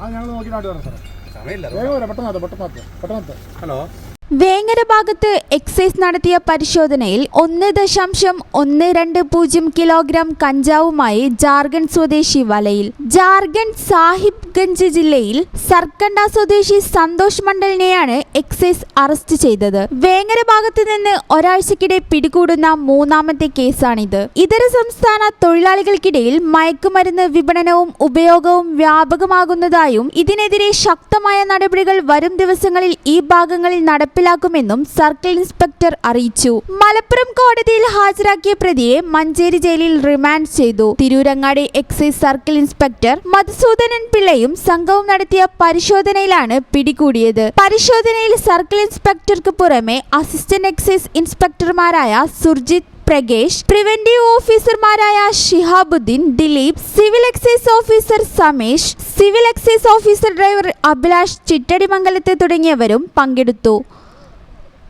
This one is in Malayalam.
അത് ഞങ്ങൾ നോക്കിയിട്ട് വരാം സാറേ. സമയമില്ല. വേഗം വരാം പെട്ടെന്ന് പെട്ടെന്ന് പെട്ടെന്ന് ഹലോ. വേങ്ങര ഭാഗത്ത് എക്സൈസ് നടത്തിയ പരിശോധനയിൽ ഒന്ന് ദശാംശം ഒന്ന് രണ്ട് പൂജ്യം കിലോഗ്രാം കഞ്ചാവുമായി ജാർഖണ്ഡ് സ്വദേശി വലയിൽ. ജാർഖണ്ഡ് സാഹിബ്ഗഞ്ച് ജില്ലയിൽ സർക്കണ്ട സ്വദേശി സന്തോഷ് മണ്ഡലിനെയാണ് എക്സൈസ് അറസ്റ്റ് ചെയ്തത്. വേങ്ങര ഭാഗത്ത് നിന്ന് ഒരാഴ്ചക്കിടെ പിടികൂടുന്ന മൂന്നാമത്തെ കേസാണിത്. ഇതര സംസ്ഥാന തൊഴിലാളികൾക്കിടയിൽ മയക്കുമരുന്ന് വിപണനവും ഉപയോഗവും വ്യാപകമാകുന്നതായും ഇതിനെതിരെ ശക്തമായ നടപടികൾ വരും ദിവസങ്ങളിൽ ഈ ഭാഗങ്ങളിൽ നടപ്പിലാക്കുമെന്നും സർക്കിൾ ഇൻസ്പെക്ടർ അറിയിച്ചു. മലപ്പുറം കോടതിയിൽ ഹാജരാക്കിയ പ്രതിയെ മഞ്ചേരി ജയിലിൽ റിമാൻഡ് ചെയ്തു. Tirurangadi excise circle inspector Madhusoodanan പിള്ളയും സംഘവും നടത്തിയ പരിശോധനയിലാണ് പിടികൂടിയത്. പരിശോധനയിൽ സർക്കിൾ ഇൻസ്പെക്ടർക്ക് പുറമെ അസിസ്റ്റന്റ് എക്സൈസ് ഇൻസ്പെക്ടർമാരായ സുർജിത് പ്രകേഷ് പ്രിവന്റീവ് ഓഫീസർമാരായ Shihabuddin Dileep civil excise officer Samesh civil excise officer driver Abhilash Chittadimangalath തുടങ്ങിയവരും പങ്കെടുത്തു.